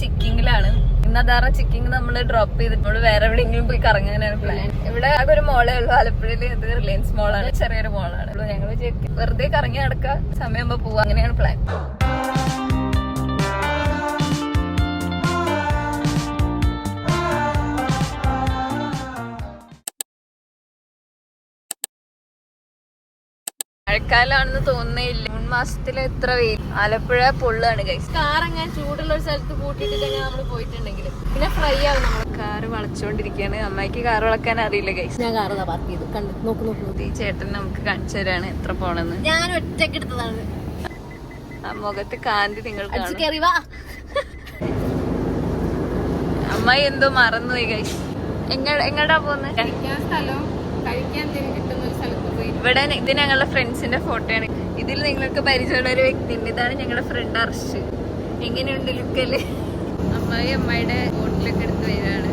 ചിക്കിങ്ങിലാണ്. ഇന്ന് അതാറ ചിക്കിങ് നമ്മൾ ഡ്രോപ്പ് ചെയ്ത് നമ്മൾ വേറെ എവിടെയെങ്കിലും പോയി കറങ്ങാനാണ് പ്ലാൻ ഇവിടെ ആകെ ഒരു മോളേ ഉള്ളൂ. ആലപ്പുഴയിൽ ഇത് റിലയൻസ് മോളാണ് ചെറിയൊരു മോളാണ് ഞങ്ങൾ വെറുതെ കറങ്ങി നടക്കുക സമയമാകുമ്പോ പോവാ. അങ്ങനെയാണ് പ്ലാൻ മഴക്കാലാണെന്ന് തോന്നുന്നില്ല. ജൂൺ മാസത്തിൽ എത്ര വെയിൽ ആലപ്പുഴ പൊള്ളാണ് കാർ കാറങ്ങാൻ ചൂടുള്ള ഒരു സ്ഥലത്ത് കൂട്ടിയിട്ടിട്ട് നമ്മൾ പോയിട്ടുണ്ടെങ്കിൽ പിന്നെ ഫ്രൈ ആവും നമ്മൾ കാറ് വളച്ചോണ്ടിരിക്കാണ്. അമ്മയ്ക്ക് കാർ വളക്കാൻ അറിയില്ല കൈസ് ഞാൻ കാർ പാർക്ക് ചെയ്തു. കണ്ടു നോക്ക് നോക്ക് നോക്ക്. ഈ ചേട്ടൻ നമുക്ക് കാണിച്ചു തരാണ് എത്ര പോണെന്ന്. ഞാൻ ഒറ്റയ്ക്ക് എടുത്തതാണ്. ആ മുഖത്ത് കാന്തി നിങ്ങൾ അമ്മായി എന്തോ മറന്നുപോയി കൈസ് എങ്ങ എങ്ങടാ പോന്ന് കഴിക്കാൻ സ്ഥലം കഴിക്കാൻ എന്തെങ്കിലും കിട്ടുന്ന ഒരു പോയി ഇവിടെ ഇത് ഞങ്ങളുടെ ഫ്രണ്ട്സിന്റെ ഫോട്ടോയാണ് ഇതിൽ നിങ്ങൾക്ക് പരിചയമുള്ള ഒരു വ്യക്തി ഉണ്ട് ഇതാണ് ഞങ്ങളുടെ ഫ്രണ്ട് അർഷ്. എങ്ങനെയുണ്ട് ലുക്കൽ അമ്മായി അമ്മായിയുടെ ബോട്ടിലൊക്കെ എടുത്ത് വരികയാണ്.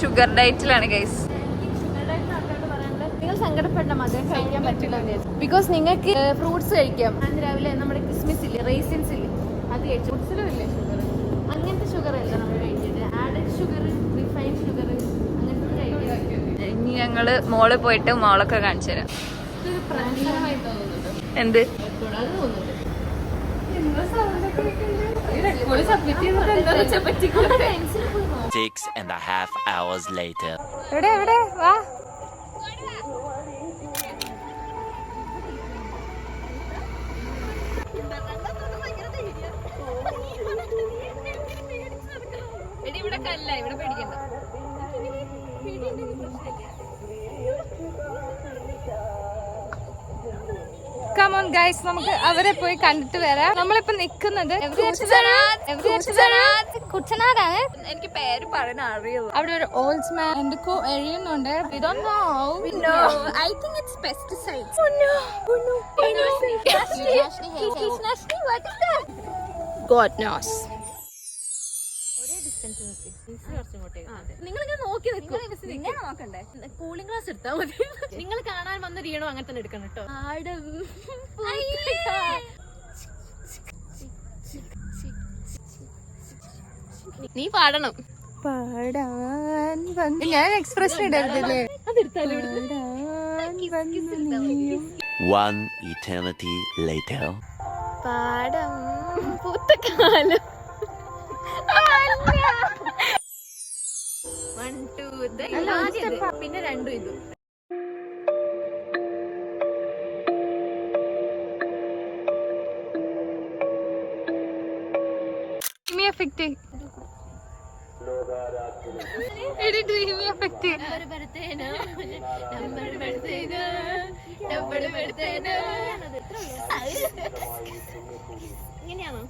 ഷുഗർ ഡയറ്റിലാണ് ഗൈസ് നിങ്ങൾ കഴിക്കാൻ പറ്റില്ല. ബിക്കോസ് നിങ്ങൾക്ക് ഫ്രൂട്ട്സ് കഴിക്കാം. രാവിലെ നമ്മുടെ ക്രിസ്മസ് ഇല്ലേ? റേസിൻസ് ഇല്ലേ? അത് കഴിച്ചു. ഫ്രൂട്ട്സിലും ഇല്ലേ ഷുഗർ അങ്ങനത്തെ ഷുഗർ അല്ല നമ്മൾ കഴിച്ചിട്ട് ആഡഡ് ഷുഗർ റിഫൈൻഡ് ഷുഗർ അങ്ങനത്തെ കഴിക്കുക ഇനി ഞങ്ങൾ മോൾ പോയിട്ട് മോളൊക്കെ കാണിച്ചു തരാം ഇതൊരു പ്രഹസനമായി തോന്നുന്നുണ്ട് എന്ത് അത് തോന്നുന്നുണ്ട് സബ്മിറ്റ് പോയിട്ട് മോളൊക്കെ കാണിച്ചു തരാം. എന്ത്? and a half hours later. എവിടെ എവിടെ? വാ. എടി ഇവിടെ കല്ല ഇവിടെ പേടിക്കണ്ട. കമോൺ ഗൈസ് നമുക്ക് അവരെ പോയി കണ്ടിട്ട് വരാം നമ്മളിപ്പോ നിക്കുന്നത് കുട്ടനാടാണ് എനിക്ക് പേര് പറയാൻ അറിയുള്ളൂ അവിടെ ഒരു ഓൾഡ് മാൻ എന്തൊക്കെ എഴുതുന്നുണ്ട് God knows. നോക്കി. നോക്കണ്ടേ? കൂളിംഗ് ഗ്ലാസ് എടുത്താൽ മതി. നിങ്ങൾ കാണാൻ വന്ന രീണോ അങ്ങനെ തന്നെ എടുക്കണം കേട്ടോ. ആടും. നീ പാടണം. പാടാൻ വന്ന്. ഞാൻ എക്സ്പ്രഷൻ ഇടരുതല്ലേ പാടാൻ വന്നു നീയും One eternity later. പാടം. പൂത്ത ടു പിന്നെ രണ്ടും ഇതും. എഫക്റ്റ് ഇങ്ങനെയാണോ?